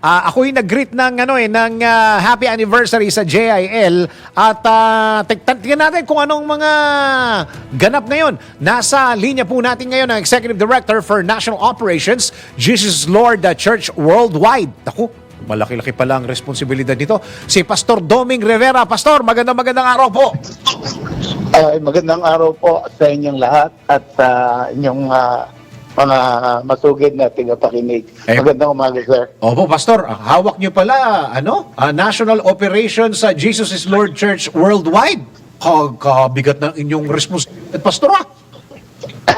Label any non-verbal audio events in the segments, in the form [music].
Ah, ako'y nag-greet ng ano eh ng ah, happy anniversary sa JIL at uh, tingnan natin kung anong mga ganap ngayon. Nasa linya po natin ngayon ang Executive Director for National Operations, Jesus Lord uh, Church Worldwide. Ako, malaki-laki pala ang responsibilidad nito. Si Pastor Doming Rivera. Pastor, magandang magandang araw po. Ay, magandang araw po sa inyong lahat at sa inyong ah, mga masugid na tigapakinig. Eh. Magandang umaga, sir. Opo, Pastor, hawak niyo pala, ano, ah, National Operations sa Jesus is Lord Church Worldwide. Ka- Kabigat ng inyong responsibilidad, Pastor, ah.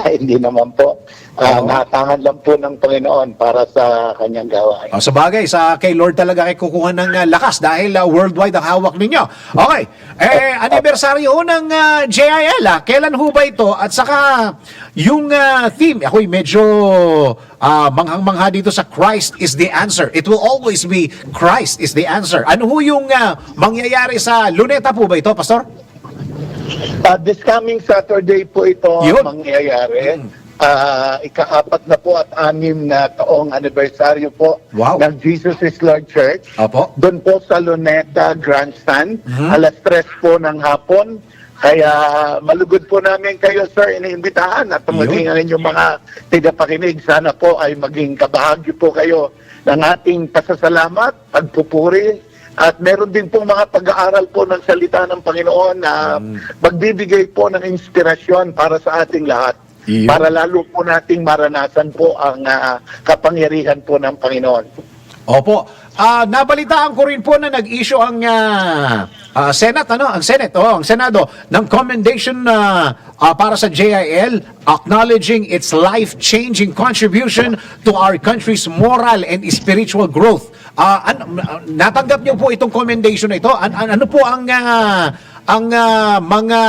[laughs] Hindi naman po. Oo. Natangan lang po ng Panginoon para sa kanyang gawain. Ah, sa bagay, sa kay Lord talaga kay kukuha ng ah, lakas dahil ah, worldwide ang hawak ninyo. Okay. Eh, anniversary ho ng ah, JIL. Ah. Kailan ho ba ito? At saka, yung ah, theme, ako'y medyo ah, manghang-mangha dito sa Christ is the answer. It will always be Christ is the answer. Ano ho yung ah, mangyayari sa Luneta po ba ito, Pastor? Ah, this coming Saturday po ito Yun. mangyayari. Ah, ika-apat na po at anim na taong anibersaryo po Wow. ng Jesus is Lord Church. Opo. Doon po sa Luneta Grandstand, Mhm. alas 3 po ng hapon. Kaya malugod po namin kayo, sir, iniimbitahan at maging ang inyong mga tigapakinig. Sana po ay maging kabahagi po kayo ng ating pasasalamat, pagpupuri, at meron din po mga pag-aaral po ng salita ng Panginoon na magbibigay po ng inspirasyon para sa ating lahat. Yun. Para lalo po nating maranasan po ang ah, kapangyarihan po ng Panginoon. Opo. Ah, nabalitaan ko rin po na nag-issue ang ah, ah, Senate ano, ang Senate, oh, ang Senado ng commendation na ah, para sa JIL acknowledging its life-changing contribution to our country's moral and spiritual growth. Ah, ano, natanggap niyo po itong commendation na ito? An- an- ano po ang ah, ang ah, mga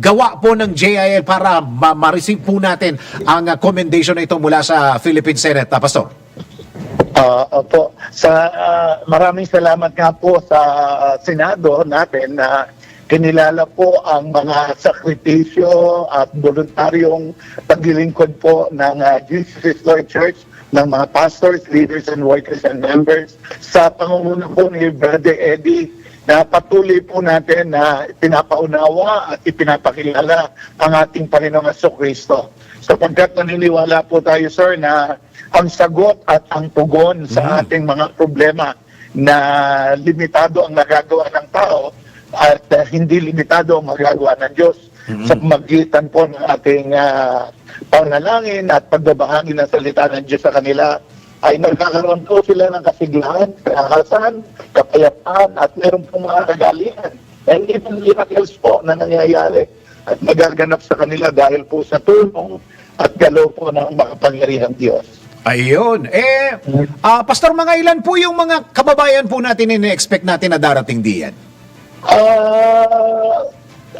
gawa po ng JIL para ma- ma-receive po natin ang ah, commendation na ito mula sa Philippine Senate, ah, Pastor? Ah, opo. Sa ah, maraming salamat nga po sa ah, Senado natin na kinilala po ang mga sakripisyo at voluntaryong paglilingkod po ng ah, Jesus Lord Church ng mga pastors, leaders, and workers and members sa pangunguna po ni Brother Eddie na patuloy po natin na pinapaunawa at ipinapakilala ang ating Panginoong Aso Kristo. Sapagkat naniniwala po tayo, sir, na ang sagot at ang tugon sa ating mga problema na limitado ang nagagawa ng tao at uh, hindi limitado ang magagawa ng Diyos. Sa magitan po ng ating uh, panalangin at pagbabahagi ng salita ng Diyos sa kanila ay nagkakaroon po sila ng kasiglahan, kakasan, kapayapaan at meron pong mga kagalian. And even miracles po na nangyayari at nagaganap sa kanila dahil po sa tulong at galaw po ng makapangyarihang Diyos. Ayun. Eh, ah, Pastor, mga ilan po yung mga kababayan po natin na expect natin na darating diyan? Ah,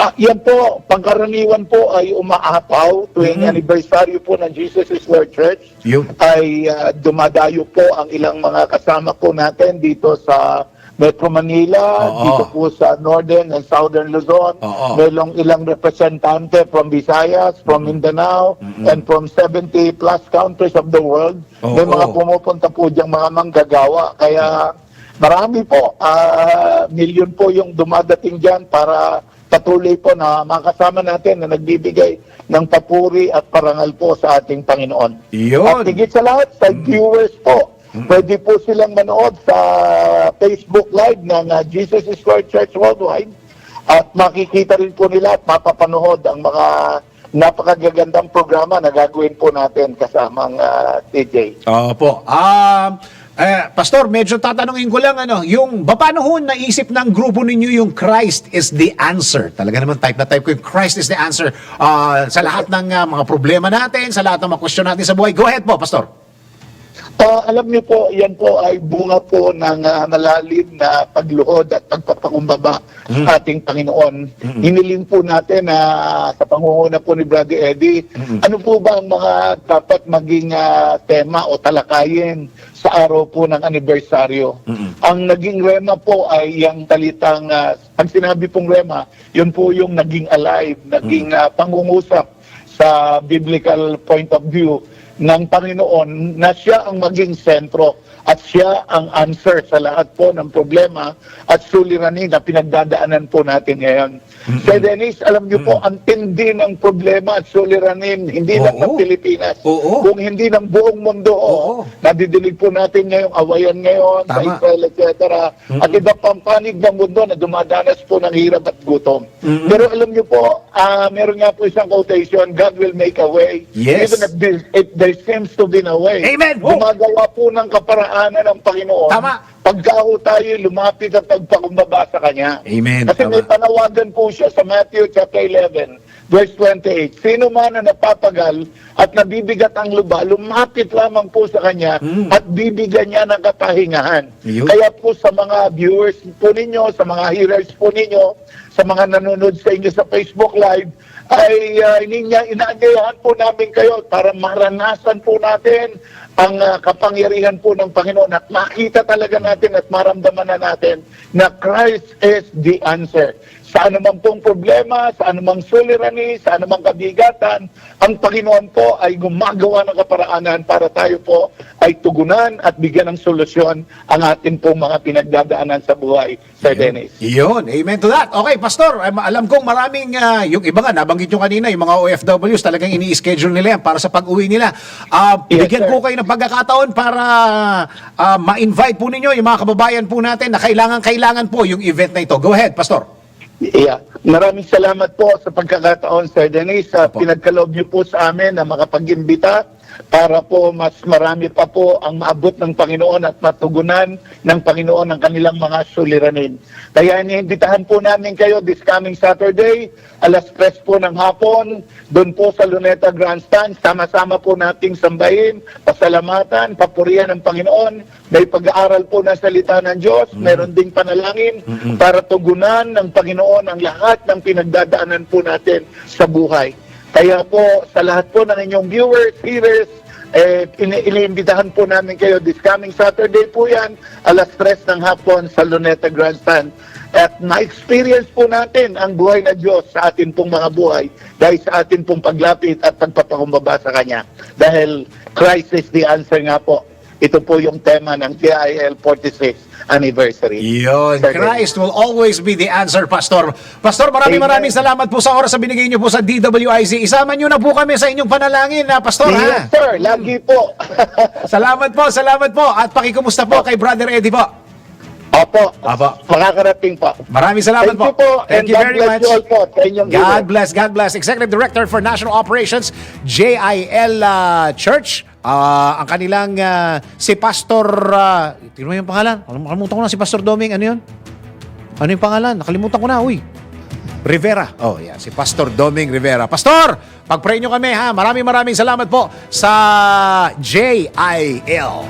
ah, yan po, pangkaraniwan po ay umaapaw tuwing Mhm. anniversary po ng Jesus is Lord Church. Yun. Ay ah, dumadayo po ang ilang mga kasama po natin dito sa Metro Manila, Oo. dito po sa Northern and Southern Luzon. Oo. Merong ilang representante from Visayas, from Mindanao, and from 70 plus countries of the world. May Oo. mga pumupunta po diyang mga manggagawa. Kaya marami po, ah, milyon po yung dumadating dyan para patuloy po na makasama natin na nagbibigay ng papuri at parangal po sa ating Panginoon. At Yun. higit sa lahat, sa viewers po, pwede po silang manood sa Facebook Live ng ah, Jesus is Lord Church Worldwide at makikita rin po nila at mapapanood ang mga napakagagandang programa na gagawin po natin kasamang ah, TJ. Opo. Um, eh, Pastor, medyo tatanungin ko lang, ano, yung, ba, paano ho naisip ng grupo ninyo yung Christ is the answer? Talaga naman type na type ko yung Christ is the answer ah, sa lahat ng ah, mga problema natin, sa lahat ng mga question natin sa buhay. Go ahead po, Pastor. Ah, alam niyo po, yan po ay bunga po ng ah, malalim na pagluhod at pagpapakumbaba sa ating Panginoon. Hiniling po natin na sa pangunguna po ni Brother Eddie, ano po ba ang mga dapat maging ah, tema o talakayin sa araw po ng anibersaryo? Ang naging rema po ay yung talitang, ah, pag sinabi pong rema, yun po yung naging alive, naging ah, pangungusap sa biblical point of view ng Panginoon na siya ang maging sentro at siya ang answer sa lahat po ng problema at suliranin na pinagdadaanan po natin ngayon. Sir Dennis, alam niyo po, ang tindi ng problema at suliranin, hindi lang ng. Pilipinas, Oo. kung hindi ng buong mundo. Oo. Nadidinig po natin ngayong awayan ngayon sa Tama. Israel, etc. At iba pang panig ng mundo na dumadanas po ng hirap at gutom. Pero alam niyo po, ah, meron nga po isang quotation, God will make a way. Yes. Even if there, if there seems to be no way. Amen. Oh. Gumagawa po ng kaparaanan ng Panginoon. Tama. Pagka ho tayo lumapit at pagpakumbaba sa Kanya. Amen. Kasi may Tama. panawagan po siya sa Matthew chapter 11, verse 28. Sino man na napapagal at nabibigat ang luba, lumapit lamang po sa Kanya Mm. at bibigyan niya ng katahingahan. Yun. Kaya po sa mga viewers po ninyo, sa mga hearers po ninyo, sa mga nanonood sa inyo sa Facebook Live, ay uh, ininya, inaanyayahan po namin kayo para maranasan po natin ang ah, kapangyarihan po ng Panginoon at makita talaga natin at maramdaman na natin na Christ is the answer. Sa anumang pong problema, sa anumang suliranin, sa anumang kabigatan, ang Panginoon po ay gumagawa ng kaparaanan para tayo po ay tugunan at bigyan ng solusyon ang ating pong mga pinagdadaanan sa buhay, Sir Dennis. Yun, amen to that. Okay, Pastor, am- alam kong maraming, ah, yung iba nga, nabanggit nyo kanina, yung mga OFWs, talagang ini-schedule nila yan para sa pag-uwi nila. Ah, Yes, bigyan sir. po kayo ng pagkakataon para ah, ma-invite po ninyo yung mga kababayan po natin na kailangan-kailangan po yung event na ito. Go ahead, Pastor. Yeah. Maraming salamat po sa pagkakataon, Sir Dennis. sa pinagkaloob niyo po sa amin na makapag-imbita para po mas marami pa po ang maabot ng Panginoon at matugunan ng Panginoon ang kanilang mga suliranin. Kaya iniimbitahan po namin kayo this coming Saturday, alas 3 po ng hapon, doon po sa Luneta Grandstand, sama-sama po nating sambahin, pasalamatan, papurihan ng Panginoon. May pag-aaral po ng salita ng Diyos, meron ding panalangin para tugunan ng Panginoon ang lahat ng pinagdadaanan po natin sa buhay. Kaya po, sa lahat po ng inyong viewers, hearers, eh, ini- iniimbitahan po namin kayo this coming Saturday po yan, alas 3 ng hapon sa Luneta Grandstand. At ma-experience po natin ang buhay na Diyos sa atin pong mga buhay dahil sa atin pong paglapit at pagpapakumbaba sa Kanya. Dahil Christ is the answer nga po. Ito po yung tema ng TIL 46 anniversary. Yun, Sir Christ will always be the answer, Pastor. Pastor, maraming Amen. maraming salamat po sa oras na binigay niyo po sa DWIZ. Isama niyo na po kami sa inyong panalangin, na Pastor, ha? Yes, sir. Lagi po. [laughs] Salamat po, salamat po. At pakikumusta po kay Brother Eddie po. Opo. Opo. Makakarating po. Maraming salamat Thank you po. Thank and you God very much. you all po God bless, God bless. Executive Director for National Operations, JIL uh, Church. Ah, ang kanilang ah, si Pastor, uh, tingnan mo yung pangalan? Nakalimutan ko na si Pastor Doming, ano yun? Ano yung pangalan? Nakalimutan ko na, uy. Rivera. Oh, yeah, si Pastor Doming Rivera. Pastor, pag-pray nyo kami ha. Maraming maraming salamat po sa JIL.